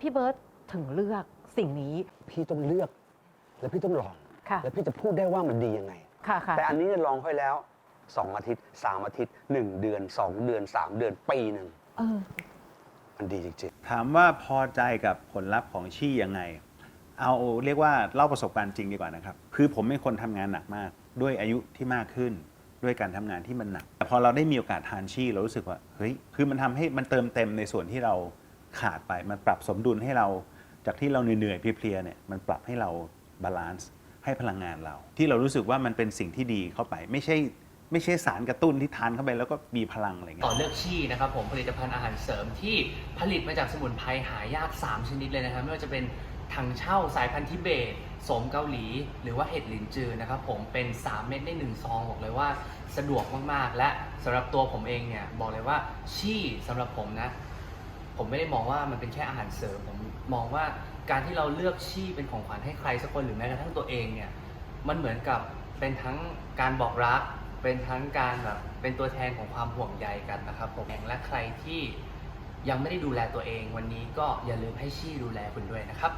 พี่เบิร์ตถึงเลือกสิ่งนี้ พี่ต้องเลือก แล้วพี่ต้องลอง ค่ะ แล้วพี่จะพูดได้ว่ามันดียังไง ค่ะค่ะ แต่อันนี้เนี่ยลองค่อยแล้ว 2 อาทิตย์ 3 อาทิตย์ 1 เดือน 2 เดือน 3 เดือนปีหนึ่งเออ มันดีจริงถามว่าพอใจกับผลลัพธ์ของชี่ยังไง เอาเรียกว่าเล่าประสบการณ์จริงดีกว่านะครับ คือผมเป็นคนทำงานหนักมาก ด้วยอายุที่มากขึ้น ด้วยการทำงานที่มันหนักแต่พอเราได้มีโอกาสทานชี่เรารู้สึกว่าเฮ้ยคือมันทำให้มันเติมเต็มในส่วนที่เรา ขาดไป มันปรับสมดุลให้เราจากที่เราเหนื่อยๆเพลียๆเนี่ยมันปรับให้เราบาลานซ์ให้พลังงานเรา ที่เรารู้สึกว่ามันเป็นสิ่งที่ดีเข้าไป ไม่ใช่ไม่ใช่สารกระตุ้นที่ทานเข้าไปแล้วก็มีพลังอะไรเงี้ยต่อเลือกชี่นะครับผมผลิตภัณฑ์อาหารเสริมที่ผลิตมาจากสมุนไพรหายาก 3 ชนิดเลยนะครับไม่ว่าจะเป็นถังเช่าสายพันธุ์ทิเบตสมเกาหลี หรือว่าเห็ดหลินจือนะครับผมเป็น 3 เม็ดใน1ซองบอกเลยว่าสะดวกมากๆ และสำหรับตัวผมเองเนี่ยบอกเลยว่าชี่สำหรับผมนะ ผมไม่ได้มองว่ามันเป็นแค่อาหารเสริมผมมองว่าการที่เราเลือกชีพเป็นของขวัญให้ใครสักคนหรือแม้กระทั่งตัวเองเนี่ยมันเหมือนกับเป็นทั้งการบอกรัก เป็นทั้งการแบบเป็นตัวแทนของความห่วงใยกันนะครับผมและใครที่ยังไม่ได้ดูแลตัวเองวันนี้ก็อย่าลืมให้ชี่ดูแลคุณด้วยนะครับ